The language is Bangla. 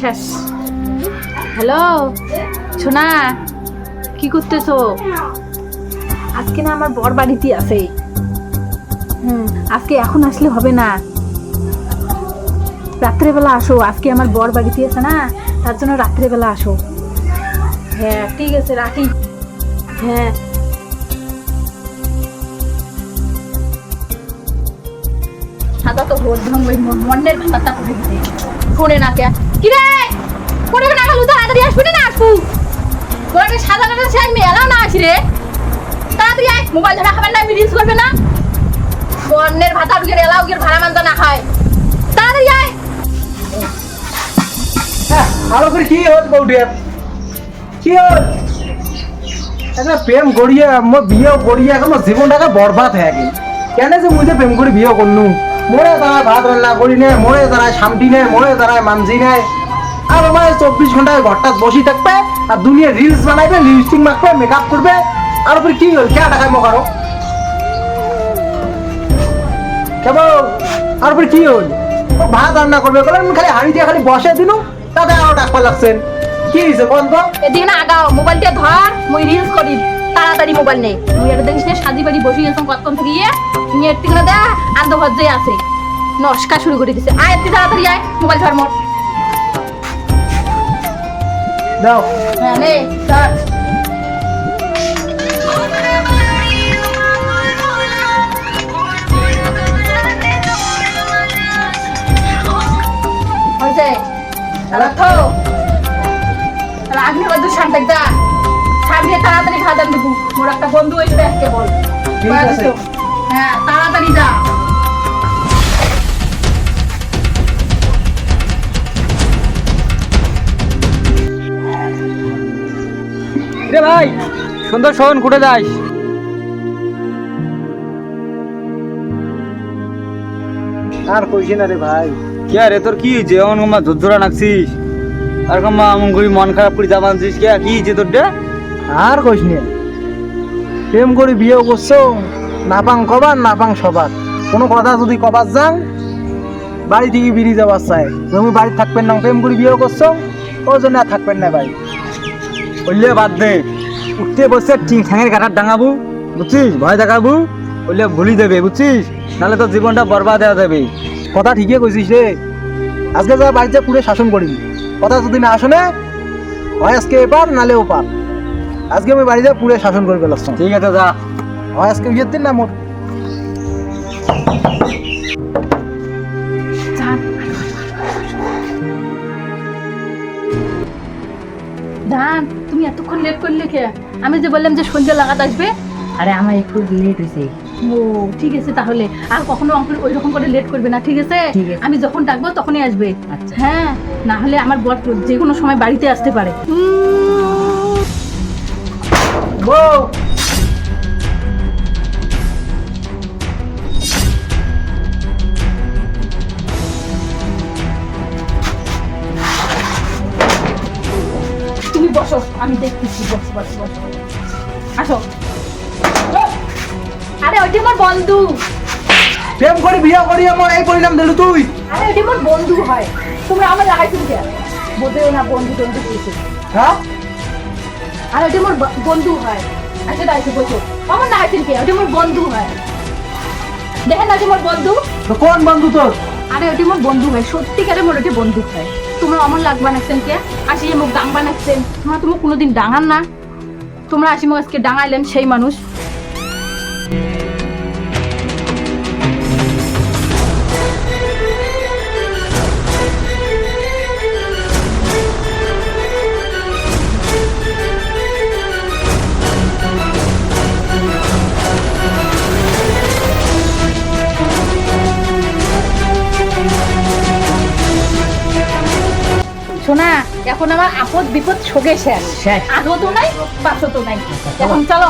শেষ। হ্যালো, সোনা, কি করতেছো? আজকে না আমার বর বাড়িতে আছে। হুম, আজকে এখন আসলে হবে না। রাত্রেবেলা আসো, আজকে আমার বর বাড়িতে আছে না, তার জন্য রাত্রেবেলা আসো। হ্যাঁ ঠিক আছে, রাখি। হ্যাঁ। সাদা তো মন্ডের করে দিতে না কে? কি রে না না সে আমি এলাও না রে। তাড়াতাড়ি আয় মোবাইল ধরা খাবার না আমি রিলস করবে না। মন্ডের ভাতা এলাও ভাড়া না তাড়াতাড়ি আয়। ভালো করে কি হল বউটিয়া কি একটা প্রেম করিয়ে মই বিয়ে করিয়ে এখন জীবনটাকে বরবাদ হয়ে গেল। কেন যে মুই প্রেম করে বিয়ে করনু? মোরে দাঁড়ায় ভাত রান্না করি নে, মোরে দাঁড়ায় শামটি নে, মোরে দাঁড়ায় মানজি নে। আর আমার চব্বিশ ঘন্টায় ঘরটা বসি থাকবে, আর দুনিয়া রিলস বানাইবে লিপস্টিক মাখবে মেকআপ করবে, আর উপরে কি হল কে টাকায় মকারো কেবল, আর উপরে কি হল? ভাত রান্না করবে বলে খালি হাঁড়ি দিয়ে খালি বসে দিনু, তাতে আরও ডাকপা লাগছেন। কি হয়েছে বন্ধ এদিকে না, আগাও, মোবাইলটা ধর, মুই রিলস করি। তাড়াতাড়ি মোবাইল নেই। মুই এটা দেখিস না সাজি বাড়ি বসে গেছিলাম কতক্ষণ থেকে? গিয়ে নিয়ে থেকে দেয়া আন্দো ভজ্জে আছে। নস্কা শুরু করে দিছে। আয় তুই তাড়াতাড়ি আয় মোবাইল ধর মোর। দাও। হ্যাঁ নে ধর। রাখো। রাখলে বাজু শান্তি দা সামনে তাড়াতাড়ি খাদান দেবো। মোর একটা বন্ধু এসে আজকে বল। হ্যাঁ তাড়াতাড়ি যা। রে ভাই সুন্দর শোন কুটে যাস। আর কইছি না রে ভাই। কে রে তোর কি এমন কমা ঝুরঝুরা নাকছিস? আর কমা এমন করি মন খারাপ করে যাবা আনছিস কে কি যে তোর ডে আর কইস নে। প্রেম করে বিয়ে করছ, নাপাং কবার, নাপাং সবার। কোনো কথা যদি কবার যান বাড়ি থেকে বেরিয়ে যাবার চাই। তুমি বাড়ি থাকবেন না, প্রেম করে বিয়ে করছ, ওই জন্য আর থাকবেন না ভাই। বললে বাদ দে। উঠতে বসে টিং ঠ্যাঙের কাটার ডাঙাবু, বুঝছিস? ভয় দেখাবু, বললে ভুলি দেবে, বুঝছিস? নাহলে তোর জীবনটা বরবাদ হয়ে যাবে। কথা ঠিকই কইছিস রে। আজকে যা বাড়িতে পুরে শাসন করিনি কথা যদি না আসনে হয় আজকে এবার নালে ওপার। আজকে আমি বাড়িতে পুরে শাসন করে ফেলাচ্ছি ঠিক আছে যা। হয় আজকে বিয়ের দিন না মোর ধান তুমি এতক্ষণ লেট করলে কে? আমি যে বললাম যে সন্ধ্যা লাগাতে আসবে। আরে আমার একটু লেট হয়েছে ও ঠিক আছে তাহলে। আর কখনো অঙ্কুর ওই রকম করে লেট করবে না ঠিক আছে? ঠিক আছে। আমি যখন ডাকবো তখনই আসবে। আচ্ছা। হ্যাঁ না হলে আমার বর যে কোনো সময় বাড়িতে আসতে পারে। বউ তুমি বসো আমি দেখতেছি বসো বসো বসো। আসো। আরে ওইটি আমার বন্ধু। প্রেম করে বিয়ে করি আমার এই পরিণাম দিলু তুই। আরে ওইটি আমার বন্ধু হয়। তুমি আমার লাগাইছো কে বোধেও না বন্ধু টন্ধু হ্যাঁ? আর ওটি মোর বন্ধু হয়। আচ্ছা দাঁড়িয়েছে বসো। আমার না আছেন কে ওইটা মোর বন্ধু হয়। দেখেন না মোর বন্ধু? তো কোন বন্ধু তোর? আরে ওটি মোর বন্ধু হয়। সত্যিকারে মোর ওটি বন্ধু হয়। তোমরা আমার লাগ বানাচ্ছেন কে আসি মুখ ডাং বানাচ্ছেন তোমরা তুমি কোনোদিন ডাঙান না। তোমরা আসি মুখ আজকে ডাঙাইলেন সেই মানুষ। শোনা এখন আমার আপদ বিপদ শোকে শেষ শেষ। আগও তো নাই। পাশও তো নাই এখন চলো।